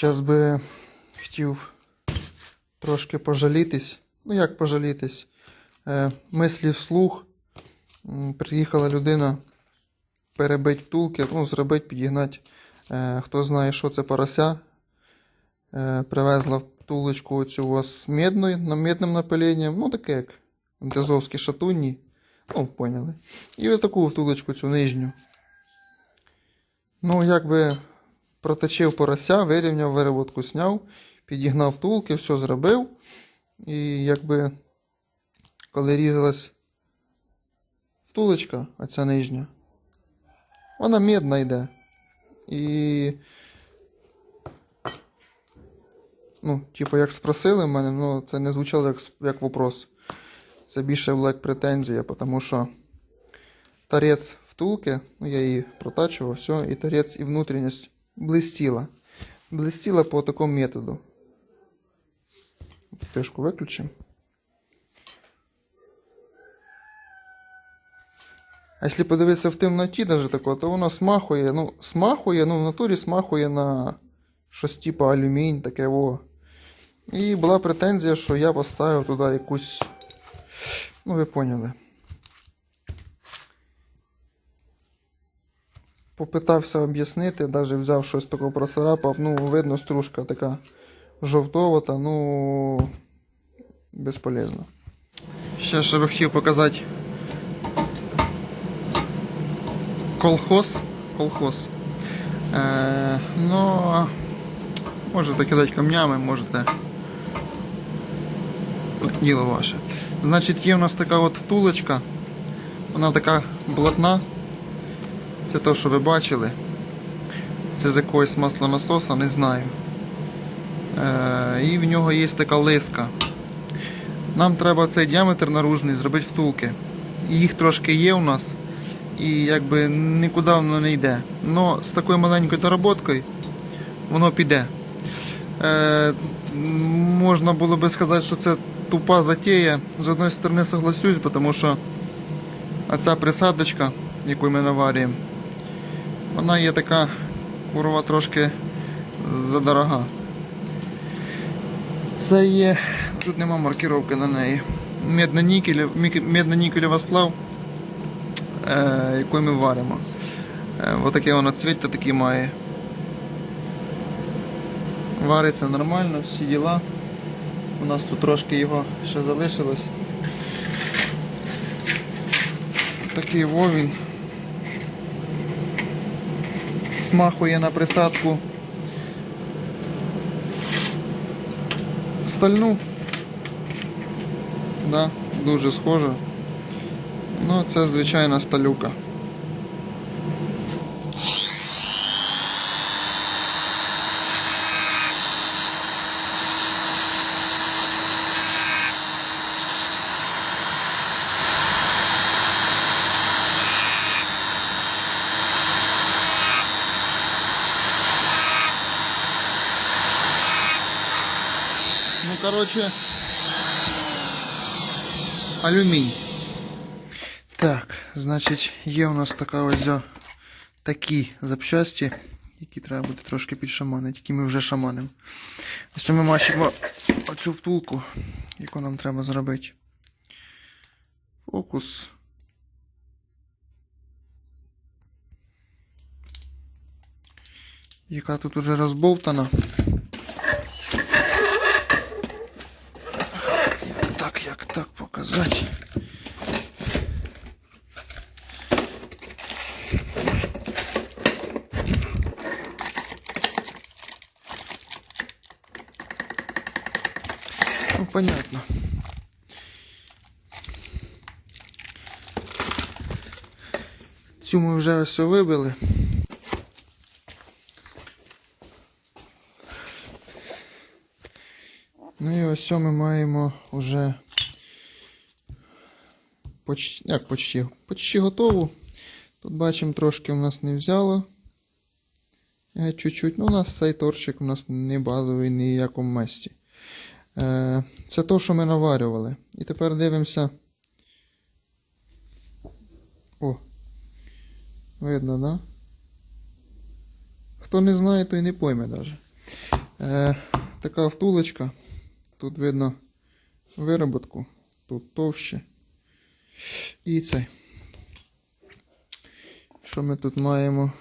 Зараз би хотів трошки пожалітись. Ну як пожалітись? Е, мислі вслух. Приїхала людина перебить втулки, ну, зробить, підігнати. Е, хто знає, що це порося. Е, привезла втулочку цю у вас медною, медним напиленням. Ну, таке як антизовські шатунні. Ну, поняли. І отаку втулочку цю нижню. Ну, якби проточив порося, вирівняв вироботку, сняв, підігнав втулки, все зробив. І якби коли різалась втулочка, оця нижня, вона медна йде. І. Ну, типу, як спросили в мене, ну це не звучало як, як вопрос. Це більше як претензія, тому що торець втулки, ну я її протачував, все, і торець і внутрішність блистіла. Блистіла по такому методу. Пешку виключимо. А якщо подивитися в темноті, даже такого, то воно смахує, ну, смахує, ну в натурі смахує на щось типу алюмінь, таке во. І була претензія, що я поставив туди якусь. Ну, ви поняли. Попитався об'яснити, навіть взяв щось такого процарапав, ну, видно, стружка така жовтовата, ну безполезно. Ще би хотів показати колхоз. Колхоз. Е, ну, можете кидати камнями, можете. Діло ваше. Значить, є у нас така от втулочка. Вона така блатна. Це те, що ви бачили. Це з якогось маслонасоса, не знаю. Е, і в нього є така лиска. Нам треба цей діаметр наружний зробити втулки. Їх трошки є у нас. І якби нікуди воно не йде. Но з такою маленькою доработкою воно піде. Е, можна було би сказати, що це тупа затея. З одної сторони согласюсь, тому що оця присадочка, яку ми наварюємо, вона є така курва трошки задорога. Це є. Тут нема маркировки на неї. Медно-нікелєва сплав, е, яку ми варимо. Е, отаке воно цвіт такий має. Вариться нормально, всі діла. У нас тут трошки його ще залишилось. Такий вовін. Смахує на присадку стальну. Да, дуже схоже. Ну, це звичайна сталюка. Короче, алюмінь. Так, значить, є у нас така ось такі запчасті, які треба буде трошки підшаманити, які ми вже шаманимо. Ось ми бачимо оцю втулку, яку нам треба зробити. Фокус. Яка тут уже розбовтана. Як так, як так показати? Ну, понятно. Цю ми вже все вибили. Ну і ось ми маємо вже почти, як почти, почти готову. Тут бачимо, трошки у нас не взяло. Е, Чуть-чуть. Ну, у нас цей торчик у нас не базовий ні в якому месті. Е, Це то, що ми наварювали. І тепер дивимося. О. Видно, да? Хто не знає, той не пойме навіть. Е, така втулочка. Тут видно вироботку, тут товще. І цей. Що ми тут маємо?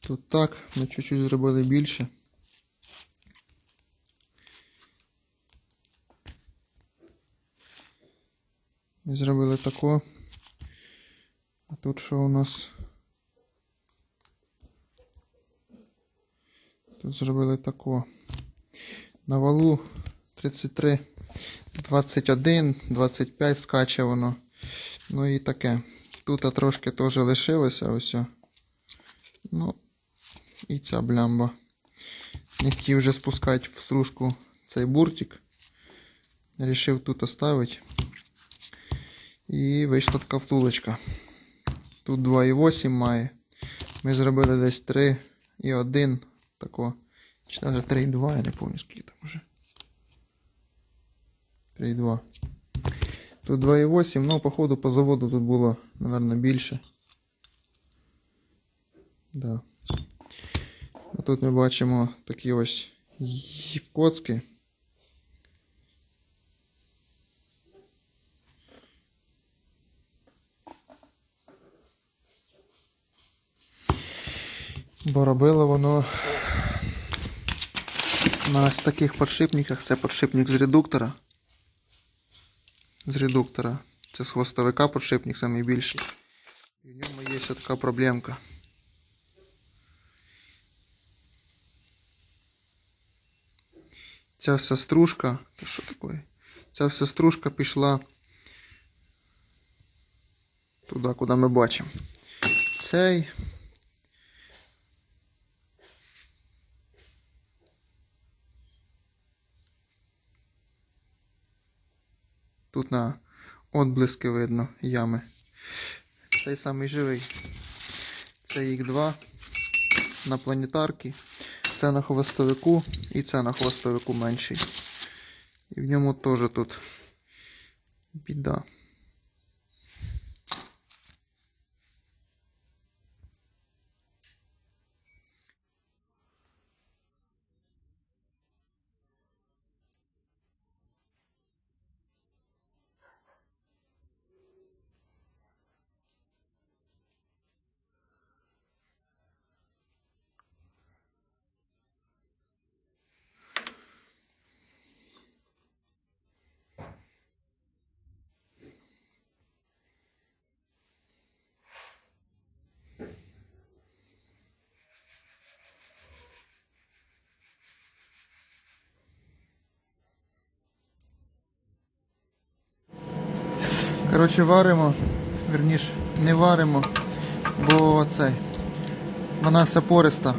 Тут так, ми чуть-чуть зробили більше. Ми зробили тако. А тут що у нас? Тут зробили тако. На валу 33, 21, 25 скаче воно. Ну і таке. Тут трошки теж лишилося ось. Ну, і ця блямба. Не хотів вже спускати в стружку цей буртик. Рішив тут оставити. І вийшла така втулочка. Тут 2,8 має. Ми зробили десь 3 і 1 тако. Чи навіть 3,2, я не пам'ятаю скільки там вже. 3,2. Тут 2,8, ну, походу, по заводу тут було, мабуть, більше. Да. А тут ми бачимо такі ось коцки. Бо робило воно на ось таких подшипниках. Це подшипник з редуктора. З редуктора. Це з хвостовика подшипник найбільший. І в ньому є така проблемка. Ця вся стружка. Та що таке? Ця вся стружка пішла туди, куди ми бачимо. Цей. Тут на отблиски видно ями. Цей самий живий. Це їх два на планетарки. Це на хвостовику і це на хвостовику менший. І в ньому теж тут біда. Коротше, варимо, верніш, не варимо, бо цей, вона вся пориста.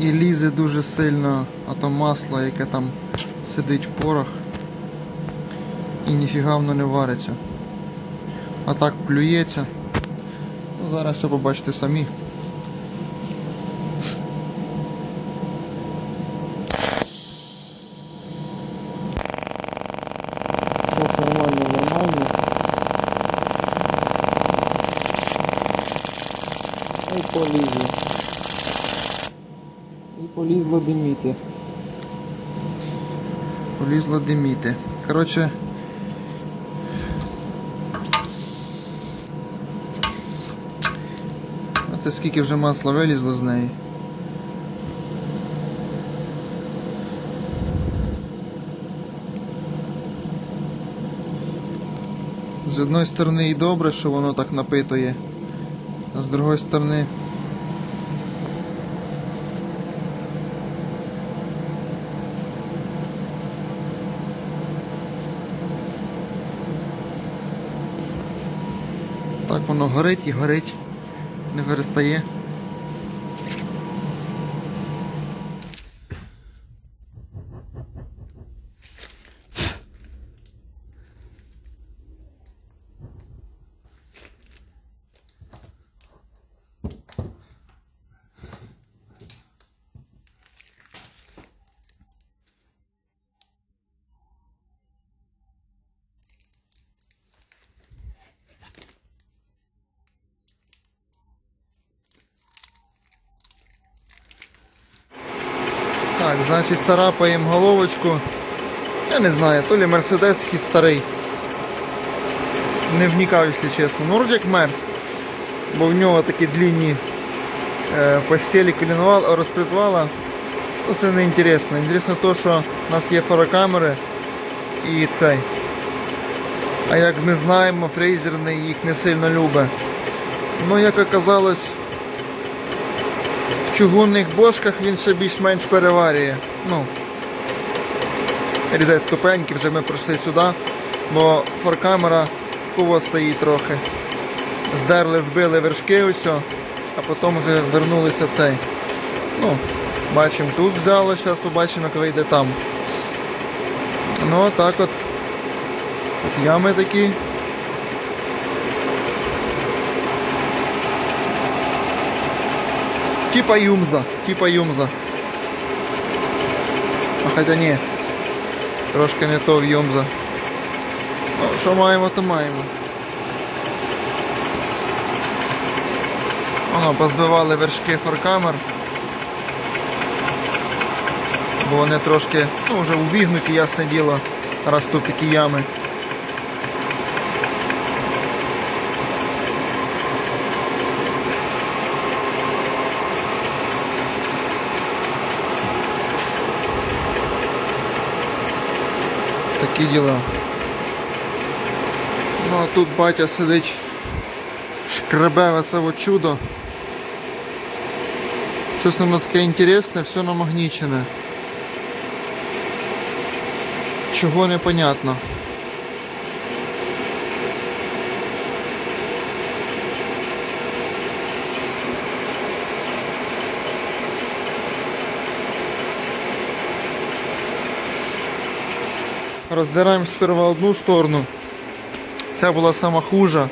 І лізе дуже сильно, а то масло, яке там сидить в порох. І ніфіга воно не вариться. А так плюється. Ну, зараз все побачите самі. Ось нормально, нормально. І полізло. І полізло диміти. Полізло диміти. Коротше. Це скільки вже масла вилізло з неї. З одної сторони і добре, що воно так напитує, а з другої сторони. Так воно горить і горить, не перестає. Так, значить, царапаємо головочку. Я не знаю, то лі мерседес якийсь старий. Не вникав, якщо чесно. Ну, вроді як мерс. Бо в нього такі длинні е, постелі колінвал, розпредвала. Ну, це не інтересно. Інтересно те, що у нас є фарокамери і цей. А як ми знаємо, фрейзерний їх не сильно любить. Ну, як оказалось, в чугунних бошках він ще більш-менш переварює. Ну, різать ступеньки, вже ми прийшли сюди, бо форкамера кого стоїть трохи. Здерли, збили вершки усе, а потім вже вернулися цей. Ну, бачимо, тут взяло, зараз побачимо, як вийде там. Ну, так от. От ями такі. Типа юмза, типа юмза. А хоча ні. Трошки не то в юмза. Ну, що маємо, то маємо. Воно, позбивали вершки форкамер. Бо вони трошки, ну, вже увігнуті, ясне діло, раз тут такі ями. Діла. Ну а тут батя сидить, шкребе оце от чудо. Щось воно таке інтересне, все намагнічене. Чого непонятно. Роздираємо сперва одну сторону. Ця була сама хужа.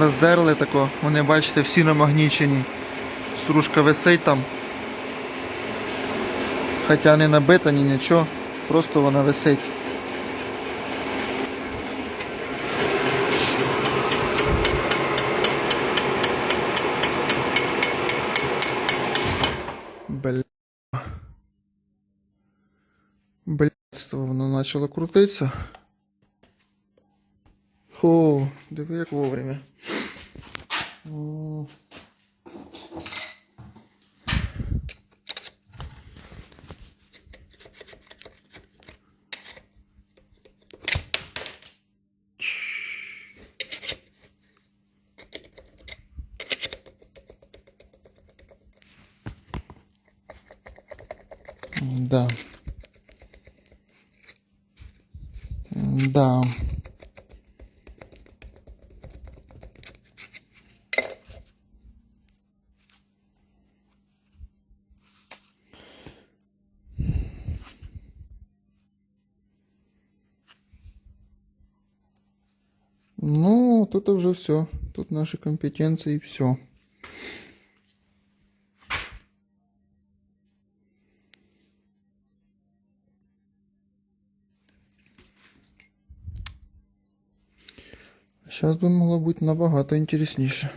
Роздерли тако, вони бачите, всі намагнічені. Стружка висить там. Хоча не набита, ні нічого, просто вона висить. Блядство, воно почало крутитися. О, диви як вовремя. М. Да. Да. Ну, тут уже все. Тут наши компетенции и все. Сейчас би могло бути набагато інтересніше.